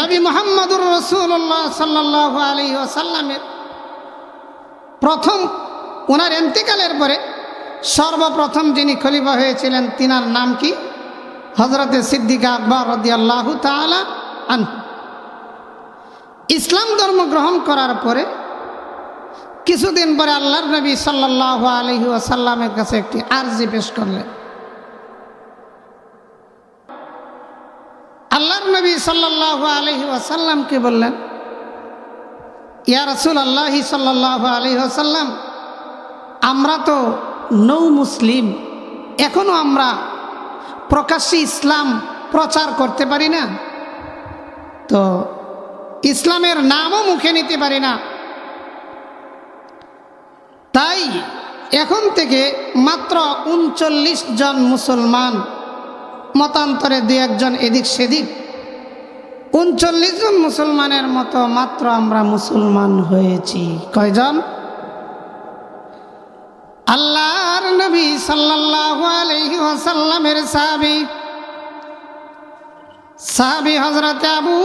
নবী মোহাম্মদুর রসুল্লাহ সাল্লাহ আলী আসাল্লামের প্রথম ওনার এন্তিকালের পরে সর্বপ্রথম যিনি খলিফা হয়েছিলেন, তিনার নাম কি? হজরতে সিদ্দিকা আকবর রদি আল্লাহ তালা আন। ইসলাম ধর্ম গ্রহণ করার পরে কিছুদিন পরে আল্লাহর নবী সাল্লাহ আলহি আসাল্লামের কাছে একটি আর্জি পেশ করলেন। সাল্লাহ আলহি আসাল্লামকে বললেন? ইয়া রসুল আল্লাহি সাল্লাহ আলহি আসাল্লাম আমরা তো নৌ মুসলিম এখনও আমরা প্রকাশ্যে ইসলাম প্রচার করতে পারি না। তো ইসলামের নামও মুখে নিতে পারি না। তাই এখন থেকে মাত্র উনচল্লিশ জন মুসলমান, মতান্তরে দু একজন এদিক সেদিক উনচল্লিশ জন মুসলমানের মতো মাত্র আমরা মুসলমান হয়েছি। কয়জন? আল্লাহর নবী সাল্লাল্লাহু আলাইহি ওয়াসাল্লামের সাহাবী। সাহাবী হযরত আবু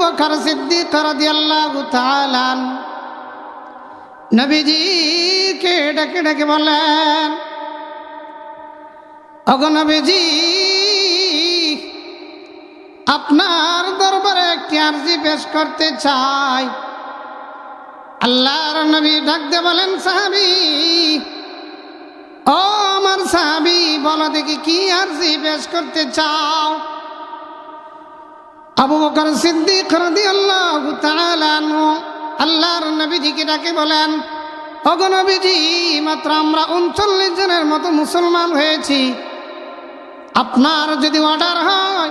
বকর সিদ্দিক রাদিয়াল্লাহু তাআলা নবীজিকে ডেকে ডেকে বলেন, অগ নবীজি, আপনার আর্জি পেশ করতে চাই। আল্লাহর নবী ডাকতে বলেন, সাহাবি, ও আমার সাহাবি, বলো দেখি কি আর্জি পেশ করতে চাও? আবু বকর সিদ্দিক রাদিয়াল্লাহু তাআলা আনহু আল্লাহর নবীজিকে ডাকে বলেন, ওগো মাত্র আমরা উনচল্লিশ জনের মতো মুসলমান হয়েছি। আপনার যদি অর্ডার হয়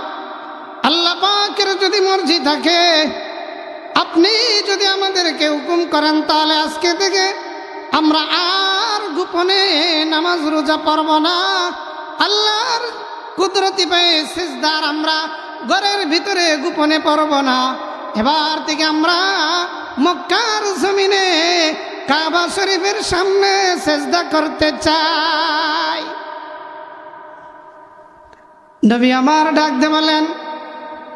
আল্লাহ পাকের যদি মর্জি থাকে, আপনি যদি আমাদেরকে হুকুম করেন, তাহলে আজকে থেকে আমরা আর গোপনে নামাজ রোজা পড়ব না। আল্লাহর কুদরতি পেয়ে সিজদার আমরা ঘরের ভিতরে গোপনে পড়ব না। এবার থেকে আমরা মক্কার জমিনে কাবা শরীফের সামনে সেজদা করতে চাই। নবী আমার ডাক দে বলেন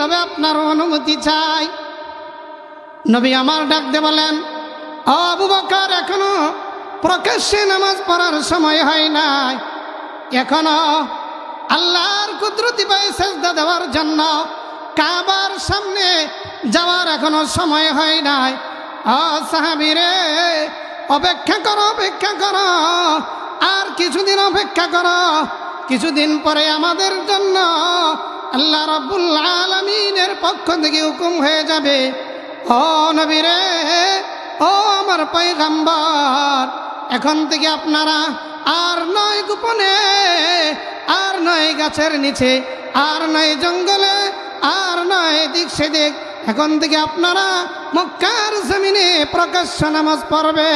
তবে আপনার অনুমতি চাই? নবী আমার ডাকতে বলেন আবু বকর, এখনও প্রকাশ্যে নামাজ পড়ার সময় হয় নাই। এখনও আল্লাহর কুদরতি পায়ে সেজদা দেওয়ার জন্য কাবার সামনে যাওয়ার এখনও সময় হয় নাই। ও সাহাবিরে অপেক্ষা করো অপেক্ষা করো, আর কিছুদিন অপেক্ষা করো। কিছুদিন পরে আমাদের জন্য আল্লাহ রব্বুল আলমিনের পক্ষ থেকে হুকুম হয়ে যাবে। ও নবীরে, ও আমার পয়গাম্বর, এখন থেকে আপনারা আর নয় গোপনে, আর নয় গাছের নিচে, আর নয় জঙ্গলে, আর নয় দিক সেদিক, এখন থেকে আপনারা মক্কার জমিনে প্রকাশ্য নামাজ পড়বে।